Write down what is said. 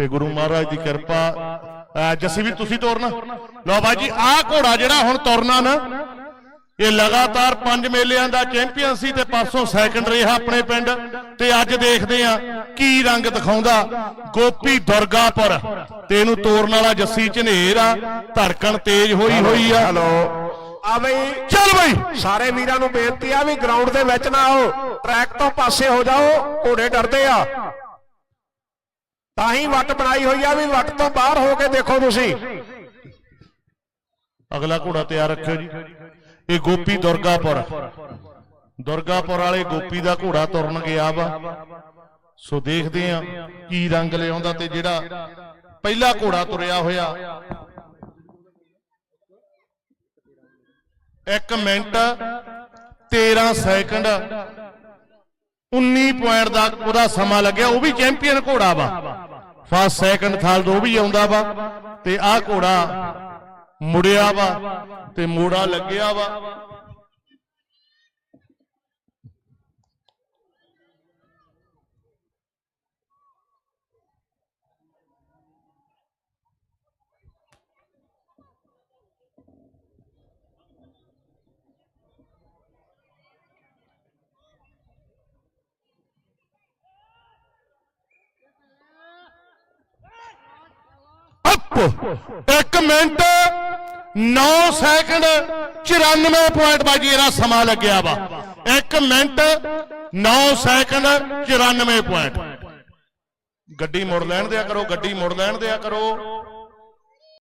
ਤੇ ਗੁਰੂ ਮਹਾਰਾਜ ਦੀ ਕਿਰਪਾ ਜੱਸੀ ਵੀ ਤੁਸੀਂ ਤੋਰਨਾ। ਲਓ ਬਾਈ ਜੀ ਆਹ ਘੋੜਾ ਜਿਹੜਾ ਹੁਣ ਤੁਰਨਾ ਨਾ ਇਹ ਲਗਾਤਾਰ ਪੰਜ ਮੇਲਿਆਂ ਦਾ ਚੈਂਪੀਅਨ ਸੀ ਤੇ ਪਰਸੋਂ ਸੈਕੰਡ ਰਿਹਾ ਆਪਣੇ ਪਿੰਡ। ਤੇ ਅੱਜ ਦੇਖਦੇ ਆ ਕੀ ਰੰਗ ਦਿਖਾਉਂਦਾ ਗੋਪੀ ਦੁਰਗਾਪੁਰ। ਤੇ ਇਹਨੂੰ ਤੋਰਨ ਵਾਲਾ ਜੱਸੀ ਝਨੇਰ ਆ ਧੜਕਣ ਤੇਜ਼ ਹੋਈ ਹੋਈ ਆ। ਹੈਲੋ। ਆ ਬਈ ਚੱਲ ਬਈ। ਸਾਰੇ ਵੀਰਾਂ ਨੂੰ ਬੇਨਤੀ ਆ ਵੀ ਗਰਾਊਂਡ ਦੇ ਵਿੱਚ ਨਾ ਆਓ। ਟਰੈਕ ਤੋਂ ਪਾਸੇ ਹੋ ਜਾਓ ਘੋੜੇ ਡਰਦੇ ਆ। ਤਾਂ ਹੀ ਵੱਟ ਬਣਾਈ ਹੋਈ ਆ ਵੀ ਵੱਟ ਤੋਂ ਬਾਹਰ ਹੋ ਕੇ ਦੇਖੋ ਤੁਸੀਂ। ਅਗਲਾ ਘੋੜਾ ਤਿਆਰ ਰੱਖਿਓ ਜੀ। ਇਹ ਗੋਪੀ ਦੁਰਗਾਪੁਰ। ਦੁਰਗਾਪੁਰ ਵਾਲੇ ਗੋਪੀ ਦਾ ਘੋੜਾ ਤੁਰਨ ਗਿਆ ਵਾ। ਸੋ ਦੇਖਦੇ ਆ ਕੀ ਰੰਗ ਲਿਆਉਂਦਾ ਤੇ ਜਿਹੜਾ ਪਹਿਲਾ ਘੋੜਾ ਤੁਰਿਆ ਹੋਇਆ। ਇੱਕ ਮਿੰਟ 13 ਸੈਕਿੰਡ। 19 ਪੁਆਇੰਟ ਦਾ ਉਹਦਾ ਸਮਾਂ ਲੱਗਿਆ। ਉਹ ਵੀ ਚੈਂਪੀਅਨ ਘੋੜਾ ਵਾ। ਫਸਟ, ਸੈਕਿੰਡ, ਥਰਡ, ਉਹ ਵੀ ਆਉਂਦਾ ਵਾ ਤੇ ਆਹ ਘੋੜਾ ਮੁੜਿਆ ਵਾ ਤੇ ਮੋੜਾ ਲੱਗਿਆ ਵਾ। ਅਪ 1 ਮਿੰਟ 9 ਸੈਕਿੰਡ 94 ਪੁਆਇੰਟ ਬਾਜੀ ਇਹਦਾ ਸਮਾਂ ਲੱਗਿਆ ਵਾ। 1 ਮਿੰਟ 9 ਸੈਕਿੰਡ 94 ਪੁਆਇੰਟ ਗੱਡੀ ਮੁੜ ਲੈਣ ਦਿਆ ਕਰੋ, ਗੱਡੀ ਮੁੜ ਲੈਣ ਦਿਆ ਕਰੋ।